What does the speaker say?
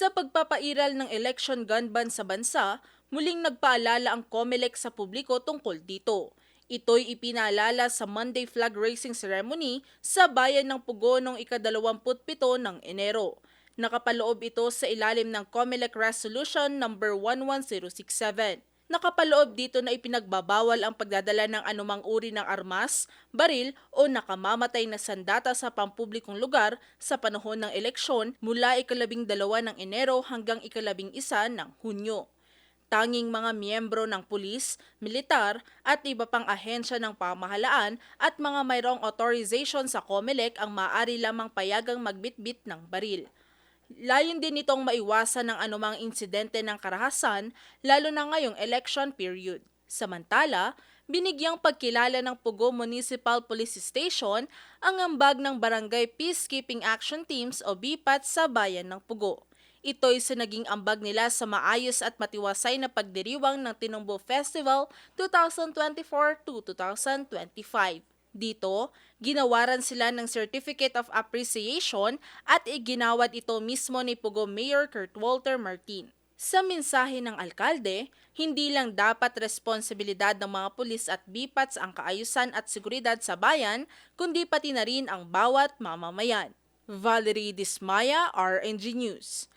Sa pagpapairal ng election gun ban sa bansa, muling nagpaalala ang COMELEC sa publiko tungkol dito. Ito'y ipinaalala sa Monday flag raising ceremony sa bayan ng Pugo noong ikadalawamputpito ng Enero. Nakapaloob ito sa ilalim ng COMELEC Resolution No. 11067. Nakapaloob dito na ipinagbabawal ang pagdadala ng anumang uri ng armas, baril o nakamamatay na sandata sa pampublikong lugar sa panahon ng eleksyon mula ikalabing dalawa ng Enero hanggang ikalabing isa ng Hunyo. Tanging mga miyembro ng pulis, militar at iba pang ahensya ng pamahalaan at mga mayroong authorization sa COMELEC ang maaari lamang payagang magbitbit ng baril. Layon din itong maiwasan ng anumang insidente ng karahasan, lalo na ngayong election period. Samantala, binigyang pagkilala ng Pugo Municipal Police Station ang ambag ng Barangay Peacekeeping Action Teams o BPAT sa bayan ng Pugo. Ito'y sa naging ambag nila sa maayos at matiwasay na pagdiriwang ng Tinumbo Festival 2024 to 2025. Dito, ginawaran sila ng Certificate of Appreciation at iginawad ito mismo ni Pugo Mayor Kurt Walter Martin. Sa mensahe ng alkalde, hindi lang dapat responsibilidad ng mga pulis at BPATs ang kaayusan at seguridad sa bayan, kundi pati na rin ang bawat mamamayan. Valerie Dismaya, RNG News.